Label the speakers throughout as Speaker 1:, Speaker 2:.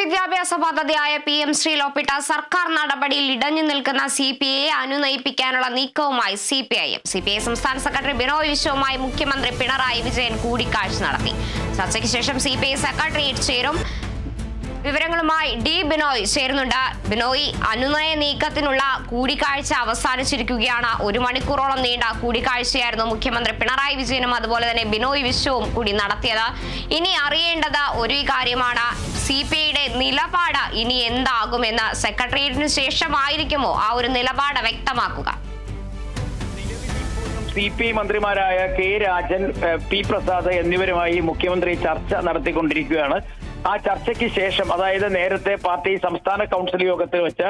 Speaker 1: വിദ്യാഭ്യാസ പദ്ധതിയായ P M ശ്രീയിൽ സർക്കാർ നടപടിയിൽ ഇടഞ്ഞു നിൽക്കുന്ന സി പി ഐയെ അനുനയിപ്പിക്കാനുള്ള നീക്കവുമായി C P I M. C P I സംസ്ഥാന സെക്രട്ടറി ബിനോയ് വിശ്വവുമായി മുഖ്യമന്ത്രി പിണറായി വിജയൻ കൂടിക്കാഴ്ച നടത്തി. ചർച്ചയ്ക്ക് ശേഷം സി പി ഐ സെക്രട്ടേറിയറ്റ് ചേരും. വിവരങ്ങളുമായി ഡി ബിനോയ് ചേരുന്നുണ്ട്. ബിനോയ് അനുനയ നീക്കത്തിനുള്ള കൂടിക്കാഴ്ച അവസാനിച്ചിരിക്കുകയാണ്. ഒരു മണിക്കൂറോളം നീണ്ട കൂടിക്കാഴ്ചയായിരുന്നു മുഖ്യമന്ത്രി പിണറായി വിജയനും അതുപോലെ തന്നെ ബിനോയ് വിശ്വവും കൂടി നടത്തിയത്. ഇനി അറിയേണ്ടത് ഒരു കാര്യമാണ്. സി പി ഐയുടെ നിലപാട് ഇനി എന്താകുമെന്ന് സെക്രട്ടേറിയറ്റിന് ശേഷമായിരിക്കുമോ ആ ഒരു നിലപാട് വ്യക്തമാക്കുക?
Speaker 2: സി പി ഐ മന്ത്രിമാരായ കെ രാജൻ പി പ്രസാദ് എന്നിവരുമായി മുഖ്യമന്ത്രി ചർച്ച നടത്തിക്കൊണ്ടിരിക്കുകയാണ്. ആ ചർച്ചയ്ക്ക് ശേഷം അതായത് നേരത്തെ പാർട്ടി സംസ്ഥാന കൗൺസിൽ യോഗത്തിൽ വെച്ച്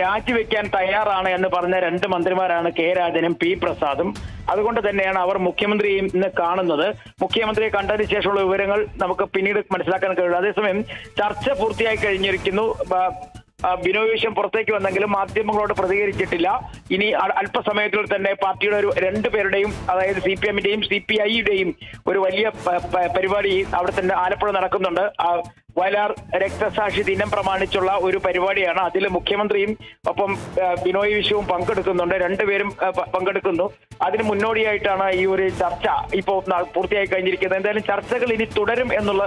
Speaker 2: രാജിവെക്കാൻ തയ്യാറാണ് എന്ന് പറഞ്ഞ രണ്ട് മന്ത്രിമാരാണ് കെ രാജനും പി പ്രസാദും. അതുകൊണ്ട് തന്നെയാണ് അവർ മുഖ്യമന്ത്രിയെ ഇന്ന് കാണുന്നത്. മുഖ്യമന്ത്രിയെ കണ്ടതിന് ശേഷമുള്ള വിവരങ്ങൾ നമുക്ക് പിന്നീട് മനസ്സിലാക്കാൻ കഴിയും. അതേസമയം ചർച്ച പൂർത്തിയായി കഴിഞ്ഞിരിക്കുന്നു. ബിനോയ് വിശ്വം പുറത്തേക്ക് വന്നെങ്കിലും മാധ്യമങ്ങളോട് പ്രതികരിച്ചിട്ടില്ല. ഇനി അല്പസമയത്തിൽ തന്നെ പാർട്ടിയുടെ ഒരു രണ്ടുപേരുടെയും അതായത് സി പി എമ്മിന്റെയും സി പി ഐയുടെയും ഒരു വലിയ പരിപാടി അവിടെ തന്നെ ആലപ്പുഴ നടക്കുന്നുണ്ട്. വയലാർ രക്തസാക്ഷി ദിനം പ്രമാണിച്ചുള്ള ഒരു പരിപാടിയാണ്. അതിൽ മുഖ്യമന്ത്രിയും ഒപ്പം ബിനോയ് വിശ്വവും പങ്കെടുക്കുന്നുണ്ട്. രണ്ടുപേരും പങ്കെടുക്കുന്നു. അതിന് മുന്നോടിയായിട്ടാണ് ഈ ഒരു ചർച്ച ഇപ്പോൾ പൂർത്തിയായി കഴിഞ്ഞിരിക്കുന്നത്. എന്തായാലും ചർച്ചകൾ ഇനി തുടരും എന്നുള്ള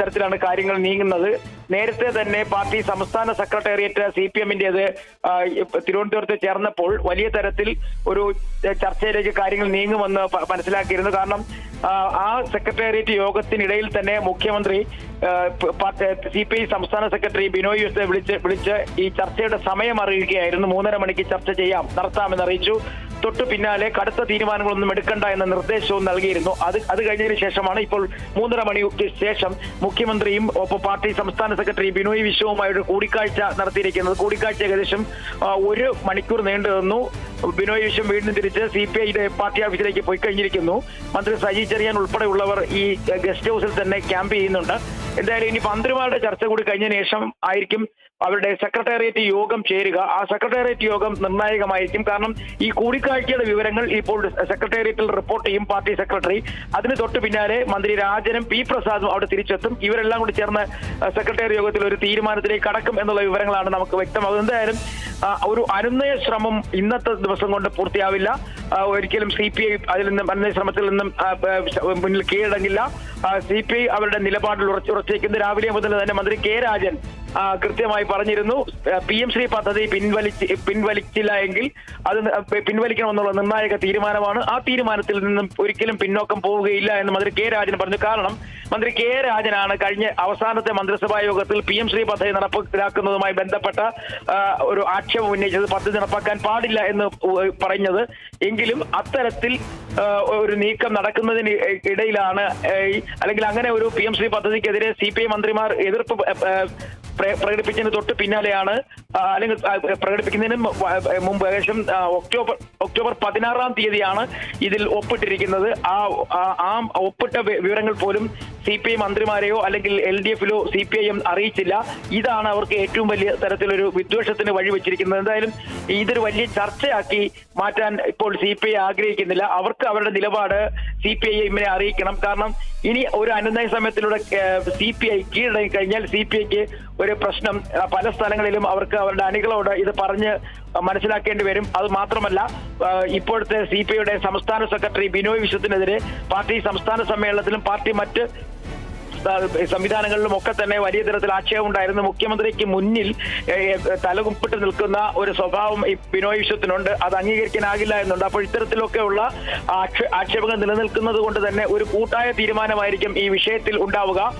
Speaker 2: തരത്തിലാണ് കാര്യങ്ങൾ നീങ്ങുന്നത്. നേരത്തെ തന്നെ പാർട്ടി സംസ്ഥാന സെക്രട്ടേറിയറ്റ് സി പി എമ്മിന്റേത് തിരുവനന്തപുരത്ത് ചേർന്നപ്പോൾ വലിയ തരത്തിൽ ഒരു ചർച്ചയിലേക്ക് കാര്യങ്ങൾ നീങ്ങുമെന്ന് മനസ്സിലാക്കിയിരുന്നു. കാരണം ആ, സെക്രട്ടേറിയറ്റ് യോഗത്തിനിടയിൽ തന്നെ മുഖ്യമന്ത്രി സി പി ഐ സംസ്ഥാന സെക്രട്ടറി ബിനോയ് യൂസെ വിളിച്ച് വിളിച്ച് ഈ ചർച്ചയുടെ സമയം അറിയിക്കുകയായിരുന്നു. മൂന്നര മണിക്ക് ചർച്ച ചെയ്യാം നടത്താമെന്ന് അറിയിച്ചു. തൊട്ടു പിന്നാലെ കടുത്ത തീരുമാനങ്ങളൊന്നും എടുക്കണ്ട എന്ന നിർദ്ദേശവും നൽകിയിരുന്നു. അത് അത് കഴിഞ്ഞതിന് ശേഷമാണ് ഇപ്പോൾ മൂന്നര മണിക്ക് ശേഷം മുഖ്യമന്ത്രിയും ഒപ്പം പാർട്ടി സംസ്ഥാന സെക്രട്ടറി ബിനോയ് വിശ്വവുമായിട്ട് കൂടിക്കാഴ്ച നടത്തിയിരിക്കുന്നത്. കൂടിക്കാഴ്ച ഏകദേശം ഒരു മണിക്കൂർ നീണ്ടു നിന്നു. ബിനോയ് വിശ്വം വീണ്ടും തിരിച്ച് സി പി ഐയുടെ പാർട്ടി ഓഫീസിലേക്ക് പോയി കഴിഞ്ഞിരിക്കുന്നു. മന്ത്രി സജി ചെറിയാൻ ഉൾപ്പെടെയുള്ളവർ ഈ ഗസ്റ്റ് ഹൗസിൽ തന്നെ ക്യാമ്പ് ചെയ്യുന്നുണ്ട്. എന്തായാലും ഇനി മന്ത്രിമാരുടെ ചർച്ച കൂടി കഴിഞ്ഞ ശേഷം ആയിരിക്കും അവരുടെ സെക്രട്ടേറിയറ്റ് യോഗം ചേരുക. ആ സെക്രട്ടേറിയറ്റ് യോഗം നിർണായകമായിരിക്കും. കാരണം ഈ കൂടിക്കാഴ്ചയുടെ വിവരങ്ങൾ ഇപ്പോൾ സെക്രട്ടേറിയറ്റിൽ റിപ്പോർട്ട് ചെയ്യും പാർട്ടി സെക്രട്ടറി. അതിന് തൊട്ട് പിന്നാലെ മന്ത്രി രാജനും പി പ്രസാദും അവിടെ തിരിച്ചെത്തും. ഇവരെല്ലാം കൂടി ചേർന്ന് സെക്രട്ടേറിയറ്റ് യോഗത്തിൽ ഒരു തീരുമാനത്തിലേക്ക് കടക്കും എന്നുള്ള വിവരങ്ങളാണ് നമുക്ക് വ്യക്തമാകുന്നത്. എന്തായാലും ഒരു അനുനയ ശ്രമം ഇന്നത്തെ ദിവസം കൊണ്ട് പൂർത്തിയാവില്ല. ഒരിക്കലും സി പി ഐ അതിൽ നിന്നും അനുനയ ശ്രമത്തിൽ നിന്നും മുന്നിൽ കീഴടങ്ങില്ല. സി പി ഐ അവരുടെ നിലപാടിൽ ഉറച്ചു ഉറച്ചേക്കുന്നത് രാവിലെ മുതൽ തന്നെ മന്ത്രി കെ രാജൻ കൃത്യമായി പറഞ്ഞിരുന്നു. പി എം ശ്രീ പദ്ധതി പിൻവലിച്ച് പിൻവലിച്ചില്ല എങ്കിൽ അത് പിൻവലിക്കണമെന്നുള്ള നിർണായക തീരുമാനമാണ്. ആ തീരുമാനത്തിൽ നിന്നും ഒരിക്കലും പിന്നോക്കം പോവുകയില്ല എന്ന് മന്ത്രി കെ രാജൻ പറഞ്ഞു. കാരണം മന്ത്രി കെ രാജനാണ് കഴിഞ്ഞ അവസാനത്തെ മന്ത്രിസഭാ യോഗത്തിൽ പി എം ശ്രീ പദ്ധതി നടപ്പിലാക്കുന്നതുമായി ബന്ധപ്പെട്ട ഒരു ആക്ഷേപം ഉന്നയിച്ചത്. പദ്ധതി നടപ്പാക്കാൻ പാടില്ല എന്ന് പറഞ്ഞത്. എങ്കിലും അത്തരത്തിൽ ഒരു നീക്കം നടക്കുന്നതിന് ഇടയിലാണ് അല്ലെങ്കിൽ അങ്ങനെ ഒരു പി എം ശ്രീ പദ്ധതിക്കെതിരെ സി പി ഐ മന്ത്രിമാർ എതിർപ്പ് പ്രകടിപ്പിച്ചതിന് തൊട്ട് പിന്നാലെയാണ് അല്ലെങ്കിൽ പ്രകടിപ്പിക്കുന്നതിന് മുമ്പ് ഏകദേശം ഒക്ടോബർ ഒക്ടോബർ പതിനാറാം തീയതിയാണ് ഇതിൽ ഒപ്പിട്ടിരിക്കുന്നത്. ആ- ആ ഒപ്പിട്ട വിവരങ്ങൾ പോലും സി പി ഐ മന്ത്രിമാരെയോ അല്ലെങ്കിൽ എൽ ഡി എഫിലോ സി പി ഐ എം അറിയിച്ചില്ല. ഇതാണ് അവർക്ക് ഏറ്റവും വലിയ തരത്തിലൊരു വിദ്വേഷത്തിന് വഴിവെച്ചിരിക്കുന്നത് എന്തായാലും ഇതൊരു വലിയ ചർച്ചയാക്കി മാറ്റാൻ ഇപ്പോൾ സി പി ഐ ആഗ്രഹിക്കുന്നില്ല. അവർക്ക് അവരുടെ നിലപാട് സി പി ഐ എമ്മിനെ അറിയിക്കണം. കാരണം ഇനി ഒരു അനുനയ സമയത്തിലൂടെ സി പി ഐ കീഴടങ്ങി കഴിഞ്ഞാൽ സി പി ഐക്ക് ഒരു പ്രശ്നം പല സ്ഥലങ്ങളിലും അവർക്ക് അവരുടെ അണികളോട് ഇത് പറഞ്ഞ് മനസ്സിലാക്കേണ്ടി വരും. അത് മാത്രമല്ല ഇപ്പോഴത്തെ സി പി ഐയുടെ സംസ്ഥാന സെക്രട്ടറി ബിനോയ് വിശ്വത്തിനെതിരെ പാർട്ടി സംസ്ഥാന സമ്മേളനത്തിലും പാർട്ടി മറ്റ് സംവിധാനങ്ങളിലും ഒക്കെ തന്നെ വലിയ തരത്തിൽ ആക്ഷേപം ഉണ്ടായിരുന്നു. മുഖ്യമന്ത്രിക്ക് മുന്നിൽ തലകുപ്പിട്ട് നിൽക്കുന്ന ഒരു സ്വഭാവം ഈ ബിനോയ് വിശ്വത്തിനുണ്ട്. അത് അംഗീകരിക്കാനാകില്ല എന്നുണ്ട്. അപ്പോൾ ഇത്തരത്തിലൊക്കെയുള്ള ആക്ഷേ- ആക്ഷേപങ്ങൾ നിലനിൽക്കുന്നത് കൊണ്ട് തന്നെ ഒരു കൂട്ടായ തീരുമാനമായിരിക്കും ഈ വിഷയത്തിൽ ഉണ്ടാവുക.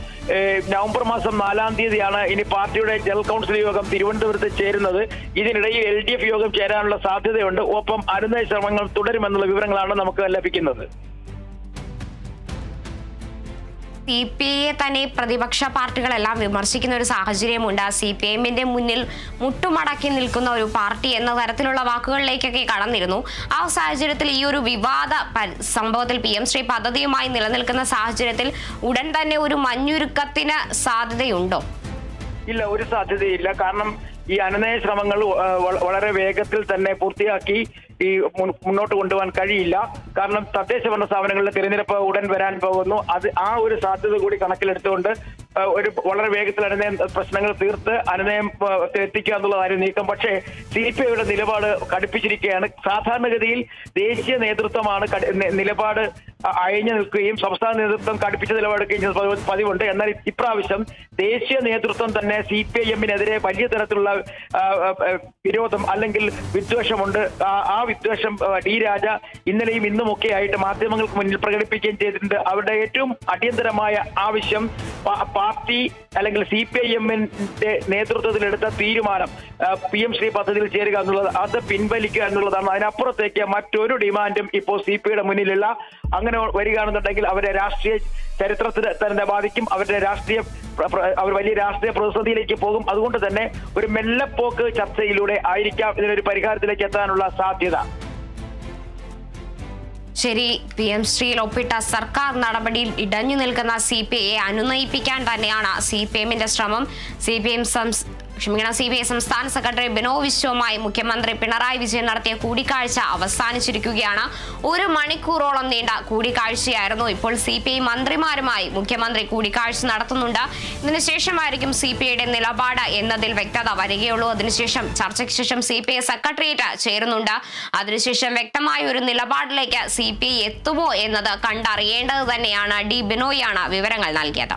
Speaker 2: നവംബർ മാസം നാലാം തീയതിയാണ് ഇനി പാർട്ടിയുടെ ജനറൽ കൗൺസിൽ യോഗം തിരുവനന്തപുരത്ത് ചേരുന്നത്. ഇതിനിടയിൽ എൽ ഡി എഫ് യോഗം ചേരാനുള്ള സാധ്യതയുണ്ട്. ഒപ്പം അനുനയ ശ്രമങ്ങൾ തുടരുമെന്നുള്ള വിവരങ്ങളാണ് നമുക്ക് ലഭിക്കുന്നത്.
Speaker 1: സി പി ഐയെ തന്നെ പ്രതിപക്ഷ പാർട്ടികളെല്ലാം വിമർശിക്കുന്ന ഒരു സാഹചര്യമുണ്ട്. സി പി എമ്മിന്റെ മുന്നിൽ മുട്ടുമടക്കി നിൽക്കുന്ന ഒരു പാർട്ടി എന്ന തരത്തിലുള്ള വാക്കുകളിലേക്കൊക്കെ കടന്നിരുന്നു. ആ സാഹചര്യത്തിൽ ഈ ഒരു വിവാദ സംഭവത്തിൽ പി എം ശ്രീ പദ്ധതിയുമായി നിലനിൽക്കുന്ന സാഹചര്യത്തിൽ ഉടൻ തന്നെ ഒരു മഞ്ഞുരുക്കത്തിന് സാധ്യതയുണ്ടോ?
Speaker 2: ഇല്ല ഒരു സാധ്യതയില്ല. കാരണം ഈ അനുനയ ശ്രമങ്ങൾ വളരെ വേഗത്തിൽ തന്നെ പൂർത്തിയാക്കി ഈ മുന്നോട്ട് കൊണ്ടുപോകാൻ കഴിയില്ല. കാരണം തദ്ദേശ ഭരണ സ്ഥാപനങ്ങളിലെ തിരഞ്ഞെടുപ്പ് ഉടൻ വരാൻ പോകുന്നു. അത് ആ ഒരു സാധ്യത കൂടി കണക്കിലെടുത്തുകൊണ്ട് ഒരു വളരെ വേഗത്തിൽ അനുനയം പ്രശ്നങ്ങൾ തീർത്ത് അനുനയം എത്തിക്കുക എന്നുള്ളതായിരുന്നു നീക്കം. പക്ഷേ സി പി ഐയുടെ നിലപാട് കടുപ്പിച്ചിരിക്കുകയാണ്. സാധാരണഗതിയിൽ ദേശീയ നേതൃത്വമാണ് നിലപാട് അയഞ്ഞു നിൽക്കുകയും സംസ്ഥാന നേതൃത്വം കടുപ്പിച്ച നിലപാടെടുക്കുകയും പതിവുണ്ട്. എന്നാൽ ഇപ്രാവശ്യം ദേശീയ നേതൃത്വം തന്നെ സി പി ഐ എമ്മിനെതിരെ വലിയ തരത്തിലുള്ള വിരോധം അല്ലെങ്കിൽ വിദ്വേഷമുണ്ട്. ആ- വിദ്വേഷം ഡി രാജ ഇന്നലെയും ഇന്നും ഒക്കെ ആയിട്ട് മാധ്യമങ്ങൾക്ക് മുന്നിൽ പ്രകടിപ്പിക്കുകയും ചെയ്തിട്ടുണ്ട്. അവരുടെ ഏറ്റവും അടിയന്തരമായ ആവശ്യം പാർട്ടി അല്ലെങ്കിൽ സി പി ഐ എമ്മിന്റെ നേതൃത്വത്തിലെടുത്ത തീരുമാനം പി എം ശ്രീ പദ്ധതിയിൽ ചേരുക എന്നുള്ളത് അത് പിൻവലിക്കുക എന്നുള്ളതാണ്. അതിനപ്പുറത്തേക്ക് മറ്റൊരു ഡിമാൻഡും ഇപ്പോൾ സി പി ഐയുടെ മുന്നിലില്ല. അങ്ങനെ വരികയാണെന്നുണ്ടെങ്കിൽ അവരെ രാഷ്ട്രീയ ചരിത്രത്തിൽ തന്നെ ബാധിക്കും. അവരുടെ രാഷ്ട്രീയ അവർ വലിയ രാഷ്ട്രീയ പ്രതിസന്ധിയിലേക്ക് പോകും. അതുകൊണ്ട് തന്നെ ഒരു മെല്ലപ്പോക്ക് ചർച്ചയിലൂടെ ആയിരിക്കാം ഇതിനൊരു പരിഹാരത്തിലേക്ക് എത്താനുള്ള സാധ്യത.
Speaker 1: ശരി പി എം ശ്രീയിൽ ഒപ്പിട്ട സർക്കാർ നടപടിയിൽ ഇടഞ്ഞു നിൽക്കുന്ന സി പി ഐയെ അനുനയിപ്പിക്കാൻ തന്നെയാണ് സി പി എമ്മിന്റെ ശ്രമം. സി പി എം ക്ഷമിക്കണം സി ബി ഐ സംസ്ഥാന സെക്രട്ടറി ബിനോ വിശ്വവുമായി മുഖ്യമന്ത്രി പിണറായി വിജയൻ നടത്തിയ കൂടിക്കാഴ്ച അവസാനിച്ചിരിക്കുകയാണ്. ഒരു മണിക്കൂറോളം നീണ്ട കൂടിക്കാഴ്ചയായിരുന്നു ഇപ്പോൾ സി പി ഐ മന്ത്രിമാരുമായി മുഖ്യമന്ത്രി കൂടിക്കാഴ്ച നടത്തുന്നുണ്ട്. ഇതിനുശേഷമായിരിക്കും സി പി ഐയുടെ നിലപാട് എന്നതിൽ വ്യക്തത വരികയുള്ളൂ. അതിനുശേഷം ചർച്ചയ്ക്ക് ശേഷം സി പി ഐ സെക്രട്ടേറിയറ്റ് ചേരുന്നുണ്ട്. അതിനുശേഷം വ്യക്തമായ ഒരു നിലപാടിലേക്ക് സി പി ഐ എത്തുമോ എന്നത് കണ്ടറിയേണ്ടത് തന്നെയാണ്. ഡി ബിനോയാണ് വിവരങ്ങൾ നൽകിയത്.